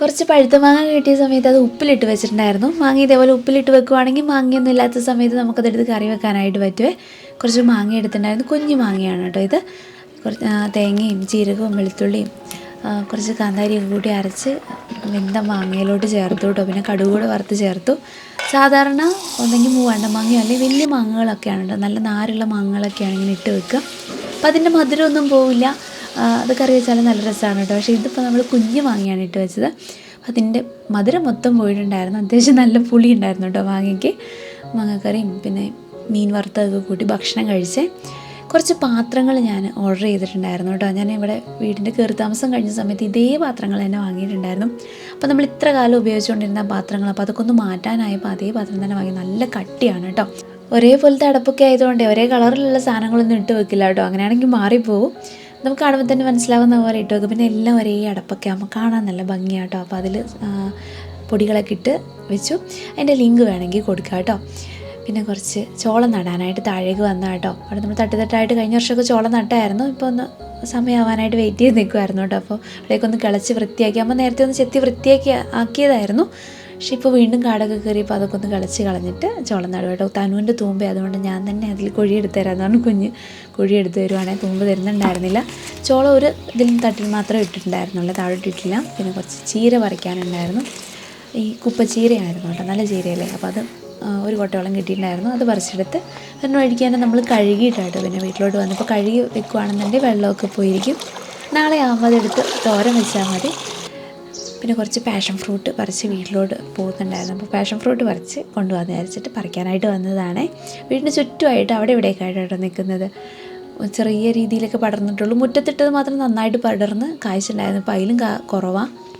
കുറച്ച് പഴുത്ത മാങ്ങ കിട്ടിയ സമയത്ത് അത് ഉപ്പിലിട്ട് വെച്ചിട്ടുണ്ടായിരുന്നു. മാങ്ങ ഇതേപോലെ ഉപ്പിലിട്ട് വെക്കുവാണെങ്കിൽ മാങ്ങയൊന്നും ഇല്ലാത്ത സമയത്ത് നമുക്കതെടുത്ത് കറി വെക്കാനായിട്ട് പറ്റുമേ കുറച്ച് മാങ്ങ എടുത്തിട്ടുണ്ടായിരുന്നു. കുഞ്ഞു മാങ്ങയാണ് കേട്ടോ ഇത്. കുറച്ച് തേങ്ങയും ജീരകവും വെളുത്തുള്ളിയും കുറച്ച് കാന്താരിയൊക്കെ കൂട്ടി അരച്ച് വെന്ത മാങ്ങയിലോട്ട് ചേർത്തു കേട്ടോ. പിന്നെ കടുക് കൂടെ വറുത്ത് ചേർത്തു. സാധാരണ ഒന്നെങ്കിൽ മൂവാണ്ട മാങ്ങയോ അല്ലെങ്കിൽ വലിയ മാങ്ങകളൊക്കെയാണ് കേട്ടോ. നല്ല നാരുള്ള മാങ്ങകളൊക്കെയാണ് ഇങ്ങനെ ഇട്ട് വെക്കുക. അപ്പം അതിന്റെ മധുരമൊന്നും പോവില്ല. അത് കറി വെച്ചാലും നല്ല രസമാണ് കേട്ടോ പക്ഷേ ഇതിപ്പോൾ നമ്മൾ കുഞ്ഞ് വാങ്ങിയാണ് ഇട്ട് വെച്ചത്. അതിന്റെ മധുരം മൊത്തം പോയിട്ടുണ്ടായിരുന്നു. അത്യാവശ്യം നല്ല പുളി ഉണ്ടായിരുന്നു കേട്ടോ മാങ്ങയ്ക്ക് മാങ്ങക്കറിയും പിന്നെ മീൻ വറുത്തതൊക്കെ കൂട്ടി ഭക്ഷണം കഴിച്ചേ കുറച്ച് പാത്രങ്ങൾ ഞാൻ ഓർഡർ ചെയ്തിട്ടുണ്ടായിരുന്നു കേട്ടോ ഞാൻ ഇവിടെ വീടിന്റെ കയറി താമസം കഴിഞ്ഞ സമയത്ത് ഇതേ പാത്രങ്ങൾ തന്നെ വാങ്ങിയിട്ടുണ്ടായിരുന്നു. അപ്പോൾ നമ്മൾ ഇത്ര കാലം ഉപയോഗിച്ചുകൊണ്ടിരുന്ന പാത്രങ്ങൾ അപ്പോൾ അതൊക്കെ ഒന്ന് മാറ്റാനായപ്പോൾ അതേ പാത്രം തന്നെ വാങ്ങി. നല്ല കട്ടിയാണ് കേട്ടോ ഒരേപോലത്തെ അടപ്പൊക്കെ ആയതുകൊണ്ട് ഒരേ കളറിലുള്ള സാധനങ്ങളൊന്നും ഇട്ട് വെക്കില്ല കേട്ടോ അങ്ങനെയാണെങ്കിൽ മാറിപ്പോവും. നമുക്ക് കാണുമ്പോൾ തന്നെ മനസ്സിലാവുന്ന പോലെ ഇട്ട് പിന്നെ എല്ലാം ഒരേ അടപ്പൊക്കെ ആകുമ്പോൾ കാണാൻ നല്ല ഭംഗിയാട്ടോ. അപ്പോൾ അതിൽ പൊടികളൊക്കെ ഇട്ട് വെച്ചു. അതിന്റെ ലിങ്ക് വേണമെങ്കിൽ കൊടുക്കാം കേട്ടോ. പിന്നെ കുറച്ച് ചോളം നടാനായിട്ട് താഴേക്ക് വന്ന കേട്ടോ. അവിടെ നമ്മൾ തട്ടുതട്ടായിട്ട് കഴിഞ്ഞ വർഷമൊക്കെ ചോളം നട്ടായിരുന്നു. ഇപ്പോൾ ഒന്ന് സമയമാവാനായിട്ട് വെയിറ്റ് ചെയ്ത് നിൽക്കുമായിരുന്നു കേട്ടോ. അപ്പോൾ അവിടേക്കൊന്ന് കിളച്ച് വൃത്തിയാക്കി. അപ്പോൾ നേരത്തെ ഒന്ന് ചെത്തി വൃത്തിയാക്കി ആക്കിയതായിരുന്നു. പക്ഷെ ഇപ്പോൾ വീണ്ടും കാടൊക്കെ കയറിയപ്പോൾ അതൊക്കെ ഒന്ന് കളിച്ച് കളഞ്ഞിട്ട് ചോളം നടും കേട്ടോ തനുവിന്റെ തൂമ്പ അതുകൊണ്ട് ഞാൻ തന്നെ അതിൽ കുഴി എടുത്ത് തരാമെന്ന് പറഞ്ഞു കുഞ്ഞ് കുഴി എടുത്ത് തരുവാണെങ്കിൽ തൂമ്പ് തരുന്നുണ്ടായിരുന്നില്ല. ചോളം ഒരു ഇതിലും തട്ടിൽ മാത്രമേ ഇട്ടിട്ടുണ്ടായിരുന്നുള്ളൂ. താഴെ ഇട്ടിട്ടില്ല. പിന്നെ കുറച്ച് ചീര പറിക്കാനുണ്ടായിരുന്നു. ഈ കുപ്പച്ചീരയായിരുന്നു കേട്ടോ നല്ല ചീരയല്ലേ? അപ്പോൾ അത് ഒരു കൊട്ടയോളം കിട്ടിയിട്ടുണ്ടായിരുന്നു. അത് പറിച്ചെടുത്ത് അതിന് വഴിക്ക് തന്നെ നമ്മൾ കഴുകിയിട്ടാട്ടോ പിന്നെ വീട്ടിലോട്ട് വന്നപ്പോൾ കഴുകി വെക്കുവാണെന്നുണ്ടെങ്കിൽ വെള്ളമൊക്കെ പോയിരിക്കും. നാളെ ആകുമ്പോൾ അതെടുത്ത് തോരൻ വെച്ചാൽ മതി. പിന്നെ കുറച്ച് പാഷൻ ഫ്രൂട്ട് പറിച്ച് വീട്ടിലോട്ട് പോകുന്നുണ്ടായിരുന്നു. അപ്പോൾ പാഷൻ ഫ്രൂട്ട് പറിച്ച് കൊണ്ടുവന്ന് വിചാരിച്ചിട്ട് പറിക്കാനായിട്ട് വന്നതാണേ. വീടിന് ചുറ്റുമായിട്ട് അവിടെ ഇവിടെയൊക്കെ ആയിട്ടോ നിൽക്കുന്നത്. ചെറിയ രീതിയിലൊക്കെ പടർന്നിട്ടുള്ളൂ. മുറ്റത്തിട്ടത് മാത്രം നന്നായിട്ട് പടർന്ന് കായ്ച്ചിട്ടുണ്ടായിരുന്നു. അപ്പോൾ അതിലും കുറവാണ്